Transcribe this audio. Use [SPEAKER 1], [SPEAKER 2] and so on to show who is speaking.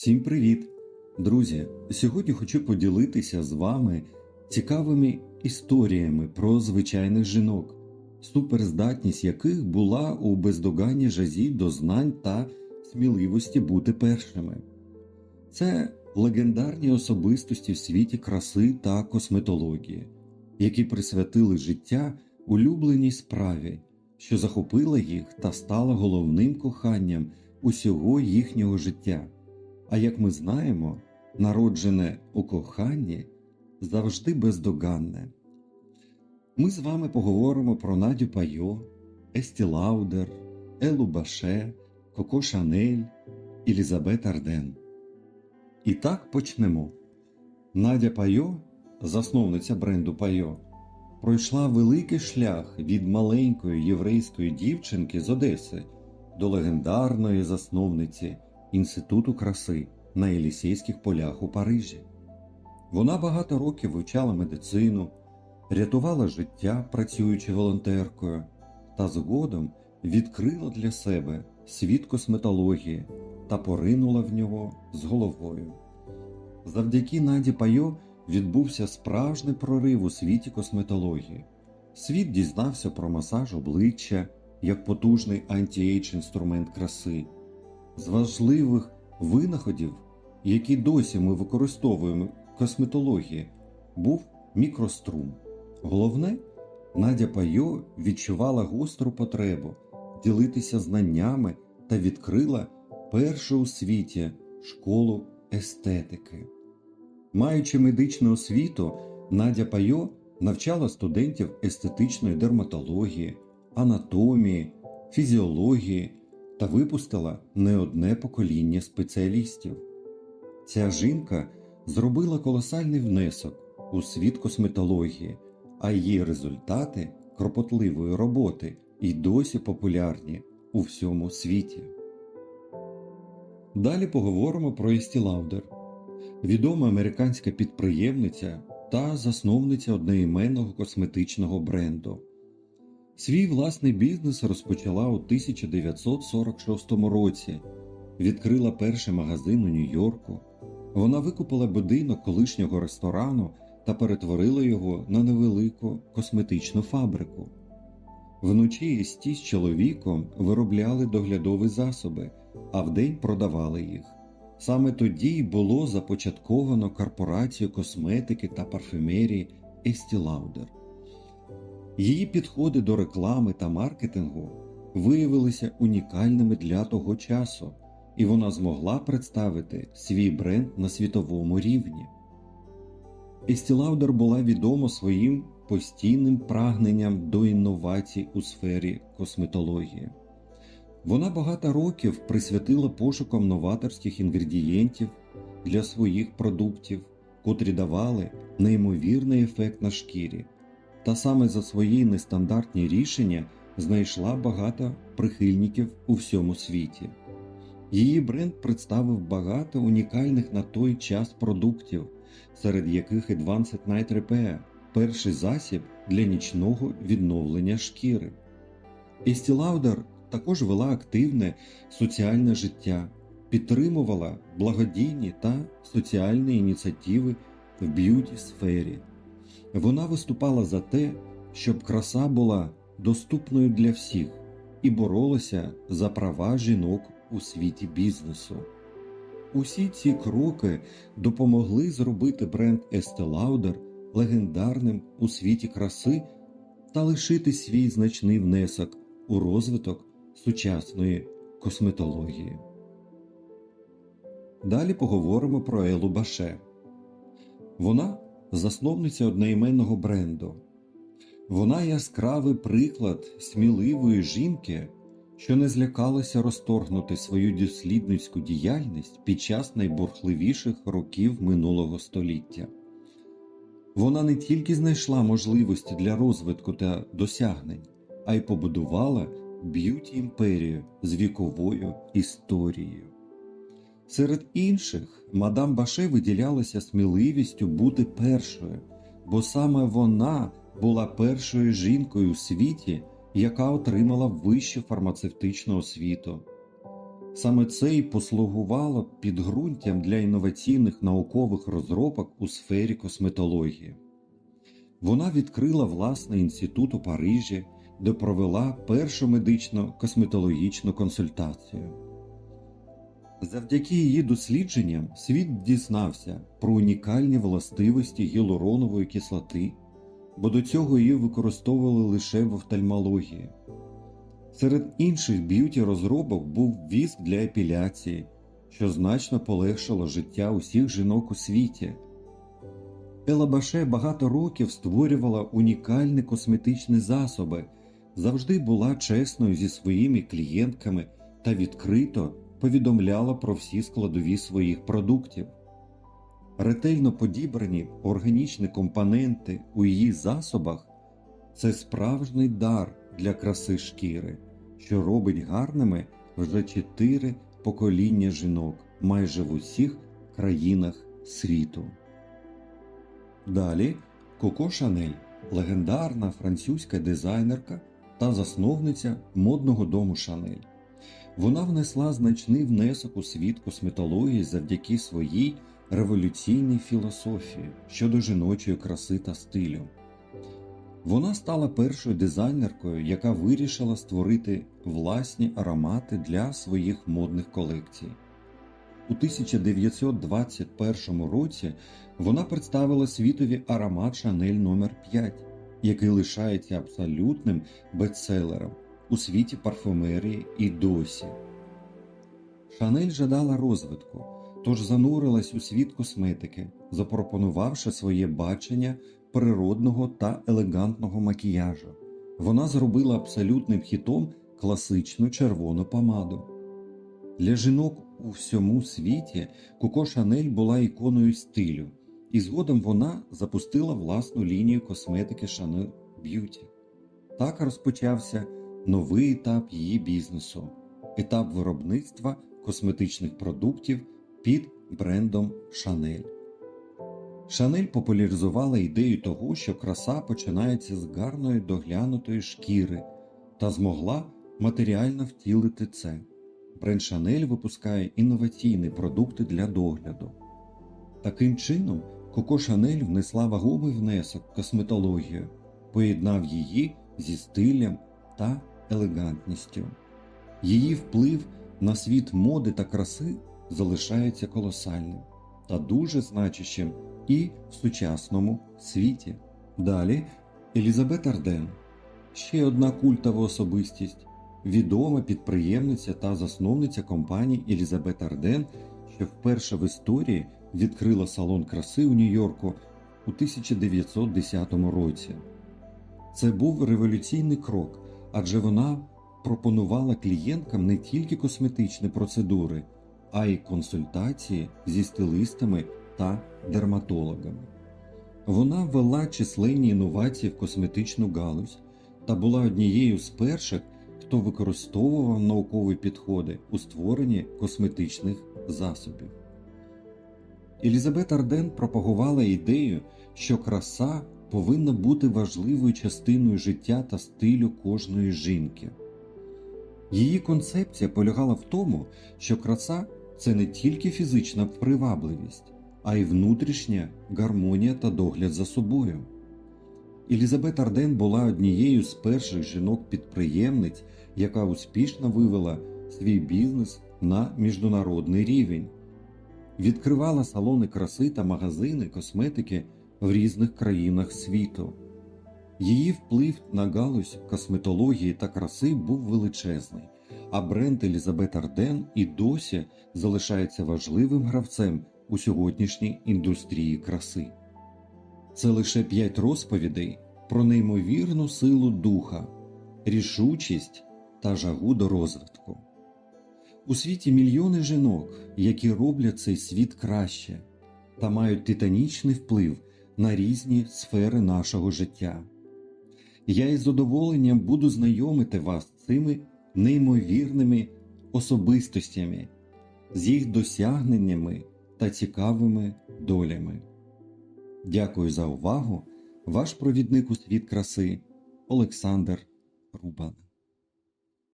[SPEAKER 1] Всім привіт! Друзі! Сьогодні хочу поділитися з вами цікавими історіями про звичайних жінок, суперздатність яких була у бездоганні жазі до знань та сміливості бути першими. Це легендарні особистості в світі краси та косметології, які присвятили життя улюбленій справі, що захопила їх та стала головним коханням усього їхнього життя. А як ми знаємо, народжене у коханні завжди бездоганне. Ми з вами поговоримо про Надю Пайо, Есті Лаудер, Елу Баше, Коко Шанель, Елізабет Арден. І так почнемо. Надя Пайо, засновниця бренду Пайо, пройшла великий шлях від маленької єврейської дівчинки з Одеси до легендарної засновниці Інституту краси на Елісейських полях у Парижі. Вона багато років вивчала медицину, рятувала життя, працюючи волонтеркою, та згодом відкрила для себе світ косметології та поринула в нього з головою. Завдяки Наді Пайо відбувся справжній прорив у світі косметології. Світ дізнався про масаж обличчя як потужний антіейдж інструмент краси. З важливих винаходів, які досі ми використовуємо в косметології, був мікрострум. Головне, Надя Пайо відчувала гостру потребу ділитися знаннями та відкрила першу у світі школу естетики. Маючи медичну освіту, Надя Пайо навчала студентів естетичної дерматології, анатомії, фізіології та випустила не одне покоління спеціалістів. Ця жінка зробила колосальний внесок у світ косметології, а її результати кропотливої роботи і досі популярні у всьому світі. Далі поговоримо про Есті Лаудер, відома американська підприємниця та засновниця одноіменного косметичного бренду. Свій власний бізнес розпочала у 1946 році, відкрила перший магазин у Нью-Йорку. Вона викупила будинок колишнього ресторану та перетворила його на невелику косметичну фабрику. Вночі Есті з чоловіком виробляли доглядові засоби, а вдень продавали їх. Саме тоді й було започатковано корпорацію косметики та парфюмерії Есті Лаудер. Її підходи до реклами та маркетингу виявилися унікальними для того часу, і вона змогла представити свій бренд на світовому рівні. Есті Лаудер була відома своїм постійним прагненням до інновацій у сфері косметології. Вона багато років присвятила пошукам новаторських інгредієнтів для своїх продуктів, котрі давали неймовірний ефект на шкірі, та саме за свої нестандартні рішення знайшла багато прихильників у всьому світі. Її бренд представив багато унікальних на той час продуктів, серед яких Advanced Night Repair – перший засіб для нічного відновлення шкіри. Estee Lauder також вела активне соціальне життя, підтримувала благодійні та соціальні ініціативи в б'юті сфері. Вона виступала за те, щоб краса була доступною для всіх і боролася за права жінок у світі бізнесу. Усі ці кроки допомогли зробити бренд Estee Lauder легендарним у світі краси та лишити свій значний внесок у розвиток сучасної косметології. Далі поговоримо про Елу Баше. Вона засновниця одноіменного бренду. Вона яскравий приклад сміливої жінки, що не злякалася розторгнути свою дослідницьку діяльність під час найбурхливіших років минулого століття. Вона не тільки знайшла можливості для розвитку та досягнень, а й побудувала б'юті імперію з віковою історією. Серед інших мадам Баше виділялася сміливістю бути першою, бо саме вона була першою жінкою у світі, яка отримала вищу фармацевтичну освіту. Саме це й послугувало підґрунтям для інноваційних наукових розробок у сфері косметології. Вона відкрила власний інститут у Парижі, де провела першу медично косметологічну консультацію. Завдяки її дослідженням світ дізнався про унікальні властивості гіалуронової кислоти, бо до цього її використовували лише в офтальмології. Серед інших б'юті розробок був віск для епіляції, що значно полегшило життя усіх жінок у світі. Ела Баше багато років створювала унікальні косметичні засоби, завжди була чесною зі своїми клієнтками та відкрито повідомляла про всі складові своїх продуктів. Ретельно подібрані органічні компоненти у її засобах це справжній дар для краси шкіри, що робить гарними вже чотири покоління жінок майже в усіх країнах світу. Далі Коко Шанель, легендарна французька дизайнерка та засновниця модного дому Шанель. Вона внесла значний внесок у світ косметології завдяки своїй революційній філософії щодо жіночої краси та стилю. Вона стала першою дизайнеркою, яка вирішила створити власні аромати для своїх модних колекцій. У 1921 році вона представила світові аромат Шанель номер 5 який лишається абсолютним бестселером у світі парфумерії і досі. Шанель жадала розвитку, тож занурилась у світ косметики, запропонувавши своє бачення природного та елегантного макіяжу. Вона зробила абсолютним хітом класичну червону помаду. Для жінок у всьому світі Коко Шанель була іконою стилю, і згодом вона запустила власну лінію косметики Chanel Beauty. Так розпочався новий етап її бізнесу етап виробництва косметичних продуктів під брендом Chanel. Шанель популяризувала ідею того, що краса починається з гарної доглянутої шкіри та змогла матеріально втілити це. Бренд Шанель випускає інноваційні продукти для догляду. Таким чином, Коко Шанель внесла вагомий внесок в косметологію, поєднав її зі стилем та елегантністю. Її вплив на світ моди та краси залишається колосальним та дуже значущим і в сучасному світі. Далі Елізабет Арден, ще одна культова особистість, відома підприємниця та засновниця компанії Елізабет Арден, що вперше в історії відкрила салон краси у Нью-Йорку у 1910 році. Це був революційний крок, адже вона пропонувала клієнткам не тільки косметичні процедури, а й консультації зі стилистами та дерматологами. Вона ввела численні інновації в косметичну галузь та була однією з перших, хто використовував наукові підходи у створенні косметичних засобів. Елізабет Арден пропагувала ідею, що краса повинна бути важливою частиною життя та стилю кожної жінки. Її концепція полягала в тому, що краса це не тільки фізична привабливість, а й внутрішня гармонія та догляд за собою. Елізабет Арден була однією з перших жінок-підприємниць, яка успішно вивела свій бізнес на міжнародний рівень відкривала салони краси та магазини косметики в різних країнах світу. Її вплив на галузь косметології та краси був величезний, а бренд Елізабет Арден і досі залишається важливим гравцем у сьогоднішній індустрії краси. Це лише п'ять розповідей про неймовірну силу духа, рішучість та жагу до розвитку. У світі мільйони жінок, які роблять цей світ краще та мають титанічний вплив на різні сфери нашого життя. Я із задоволенням буду знайомити вас з цими неймовірними особистостями, з їх досягненнями та цікавими долями. Дякую за увагу, ваш провідник у світ краси Олександр Рубан.